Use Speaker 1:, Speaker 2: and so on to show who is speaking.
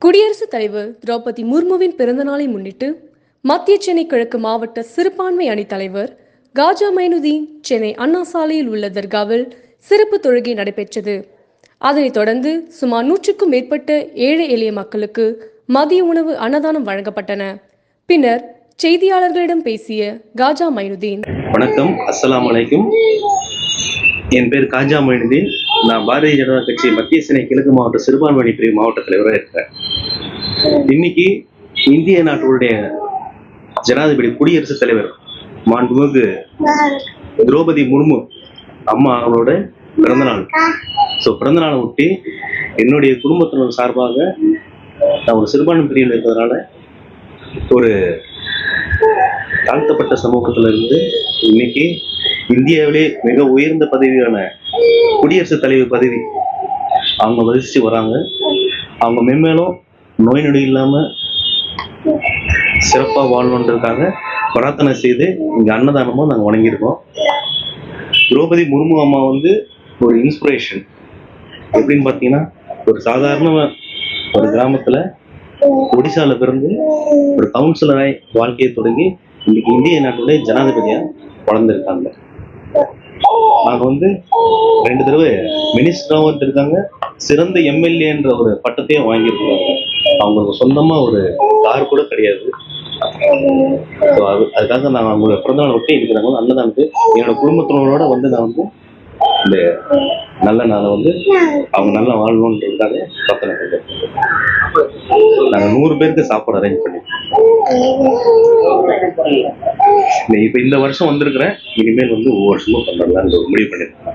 Speaker 1: குடியரசுத் தலைவர் திரௌபதி முர்முவின் பிறந்தநாளை முன்னிட்டு மத்திய சென்னை கிழக்கு மாவட்ட சிறுபான்மை அணித் தலைவர் காஜா மைனுதீன் சென்னை அண்ணா சாலையில் உள்ள தர்காவில் சிறப்பு தொழுகை நடைபெற்றது. அதனைத் தொடர்ந்து சுமார் நூற்றுக்கும் மேற்பட்ட ஏழை எளிய மக்களுக்கு மதிய உணவு அன்னதானம் வழங்கப்பட்டன. பின்னர் செய்தியாளர்களிடம் பேசிய காஜா மைனுதீன்.
Speaker 2: வணக்கம். அஸ்லாம் என் பேர் காஜா மைனுதீன். நான் பாரதிய ஜனதா கட்சி மத்திய சென்னை கிழக்கு மாவட்ட சிறுபான்மை பிரிவு மாவட்ட தலைவராக இருக்கிறேன். இன்னைக்கு இந்திய நாட்டுடைய ஜனாதிபதி குடியரசுத் தலைவர் மாண்புமிகு திரௌபதி முர்மு அம்மா அவங்களோட பிறந்தநாள் ஸோ பிறந்தநாளை ஒட்டி என்னுடைய குடும்பத்தினர் சார்பாக நான் ஒரு சிறுபான்மை பிரிவில் இருக்கிறதுனால ஒரு தாழ்த்தப்பட்ட சமூகத்துல இருந்து இன்னைக்கு இந்தியாவிலே மிக உயர்ந்த பதவியான குடியரசுத் தலைவர் பதவி. அவங்க வசிச்சு வராங்க. அவங்க மென்மேலும் நோய் நொடி இல்லாம சிறப்பா வாழணுன்றதுக்காக பிரார்த்தனை செய்து இங்க அன்னதானமும் நாங்க வணங்கியிருக்கோம் திரௌபதி முர்மு அம்மா வந்து ஒரு இன்ஸ்பிரேஷன் எப்படின்னு பார்த்தீங்கன்னா ஒரு சாதாரண ஒரு கிராமத்துல ஒடிசால பிறந்து ஒரு கவுன்சிலராய் வாழ்க்கையை தொடங்கி இன்னைக்கு இந்திய நாட்டுடைய ஜனாதிபதியா வளர்ந்துருக்காங்க. வந்து ரெண்டு தடவை மினிஸ்டராகவும் இருந்திருக்காங்க சிறந்த எம்எல்ஏன்ற ஒரு பட்டத்தையும் வாங்கியிருக்காங்க. அவங்களுக்கு சொந்தமாக ஒரு கார் கூட கிடையாது. ஸோ அது அதுக்காக நான் அவங்களோட பிறந்தநாள் ஒட்டி இருக்கிறாங்க வந்து அன்னதானத்து என்னோட குடும்பத்தினரோட வந்து நான் வந்து இந்த நல்ல நாளை வந்து அவங்க நல்லா வாழணுன்றதுக்காக பிரார்த்தனை நாங்கள் நூறு பேருக்கு சாப்பாடு அரேஞ்ச் நீ இப்போ இந்த வருஷம் வந்திருக்கிறேன் இனிமேல் வந்து ஒவ்வொரு வருஷமும் பண்ணலாம்னு ஒரு முடிவு பண்ணிருக்கேன்.